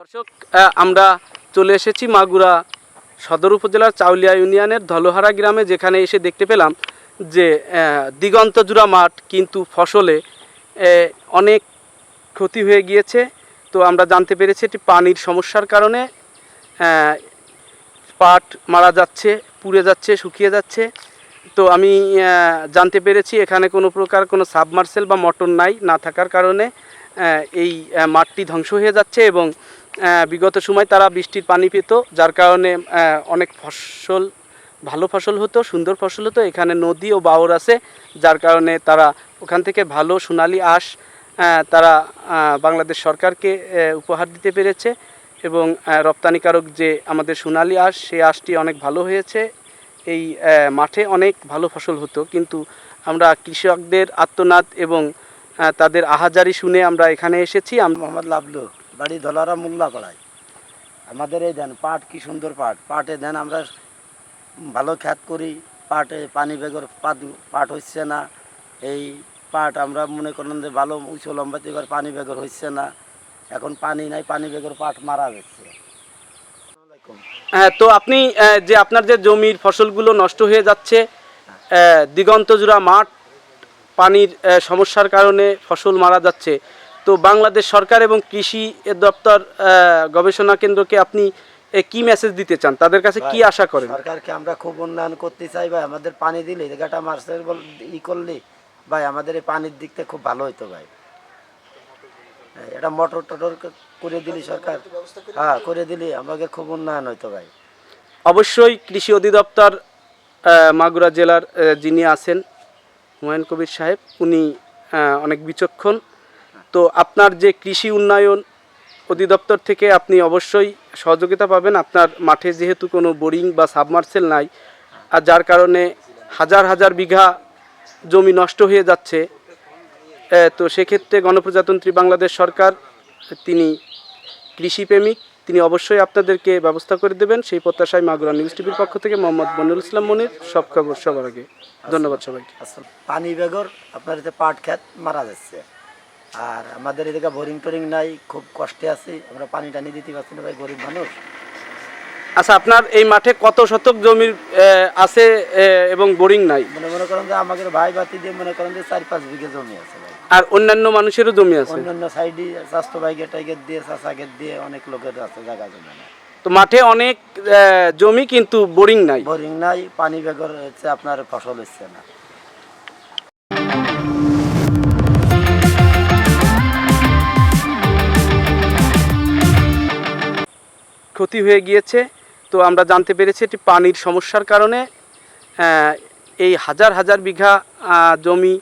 দর্শক আমরা চলে এসেছি মাগুরা সদর উপজেলার চাউলিয়া ইউনিয়নের ধলোহারা গ্রামে, যেখানে এসে দেখতে পেলাম যে দিগন্তজোড়া মাঠ কিন্তু ফসলে অনেক ক্ষতি হয়ে গিয়েছে। তো আমরা জানতে পেরেছি এটি পানির সমস্যার কারণে পাট মারা যাচ্ছে, পুড়ে যাচ্ছে, শুকিয়ে যাচ্ছে। তো আমি জানতে পেরেছি এখানে কোনো প্রকার কোনো সাবমার্সেল বা মোটর নাই, না থাকার কারণে এই মাঠটি ধ্বংস হয়ে যাচ্ছে এবং বিগত সময় তারা বৃষ্টির পানি পেত, যার কারণে অনেক ফসল, ভালো ফসল হতো, সুন্দর ফসল হতো। এখানে নদী ও বাওর আছে, যার কারণে তারা ওখান থেকে ভালো সোনালি আঁশ তারা বাংলাদেশ সরকারকে উপহার দিতে পেরেছে এবং রপ্তানিকারক যে আমাদের সোনালি আঁশ সেই আঁশটি অনেক ভালো হয়েছে। এই মাঠে অনেক ভালো ফসল হতো। কিন্তু আমরা কৃষকদের আত্মনাদ এবং তাদের আহাজারি শুনে আমরা এখানে এসেছি। আমরা মোহাম্মদ লাবলু। বাড়ি ধলারা মোল্লা কড়াই আমাদের এই দেন, পাট কি সুন্দর পাট। পাটে দেন আমরা ভালো খ্যাত করি, পাটে পানি বেগর পাট পাট হচ্ছে না। এই পাট আমরা মনে করেন যে ভালো উঁচু লম্বা এবার পানি বেগর হচ্ছে না। এখন পানি নাই, পানি বেগর পাট মারা আসসালামাইকুম। হ্যাঁ তো আপনি যে আপনার যে জমির ফসলগুলো নষ্ট হয়ে যাচ্ছে দিগন্তজোড়া মাঠ পানির সমস্যার কারণে ফসল মারা যাচ্ছে তো বাংলাদেশ সরকার এবং কৃষি দপ্তর গবেষণা কেন্দ্রকে আপনি কি মেসেজ দিতে চান? তাদের কাছে কি আশা করেন? সরকারকে আমরা খুব উন্নয়ন করতে চাই ভাই। আমাদের পানি দিলে মার্চের বল ই করলে ভাই আমাদের এই পানির দিকটা খুব ভালো হইতো ভাই। হ্যাঁ, এটা মোটর টটর করে দিলি সরকার। হ্যাঁ করে দিলি আমাকে খুব উন্নয়ন হইতো ভাই। অবশ্যই কৃষি অধিদপ্তর মাগুরা জেলার যিনি আছেন হুমায়ুন কবির সাহেব উনি অনেক বিচক্ষণ। তো আপনার যে কৃষি উন্নয়ন অধিদপ্তর থেকে আপনি অবশ্যই সহযোগিতা পাবেন। আপনার মাঠে যেহেতু কোনো বোরিং বা সাবমার্সেল নাই, আর যার কারণে হাজার হাজার বিঘা জমি নষ্ট হয়ে যাচ্ছে তো সেক্ষেত্রে গণপ্রজাতন্ত্রী বাংলাদেশ সরকার, তিনি কৃষিপ্রেমিক, তিনি অবশ্যই আপনাদেরকে ব্যবস্থা করে দেবেন। সেই প্রত্যাশায় মাগুরা নিউজ টিভির পক্ষ থেকে মোহাম্মদ মনিরুল ইসলাম মনির, সব খবর সবার আগে। ধন্যবাদ সবাইকে। আসলে পানি বেগর, আপনার পাট খেত মারা যাচ্ছে। আর আমাদের এদিকে বোরিং টোরিং নাই খুব কষ্টে আছি। আমরা পানি টানি দিতে পারছি না ভাই গরিব মানুষ। আচ্ছা আপনার এই মাঠে কত শতক জমির আহ, আছে এবং বোরিং নাই? মনে মনে করেন যে আমাদের ভাই বাতি দিয়ে মনে করেন যে চার পাঁচ বিঘে জমি আছে ভাই। আর অন্যান্য মানুষেরও জমি আছে? অন্যান্য সাইডে স্বাস্থ্য বাইকের টাইকের দিয়ে চাষাকের দিয়ে অনেক লোকের আছে জায়গা জমি। তো মাঠে অনেক জমি কিন্তু বোরিং নাই? বোরিং নাই পানি বেগর হচ্ছে আপনার ফসল হচ্ছে না। ক্ষতি হয়ে গিয়েছে। তো আমরা জানতে পেরেছি এটি পানির সমস্যার কারণে। এই হাজার হাজার বিঘা জমি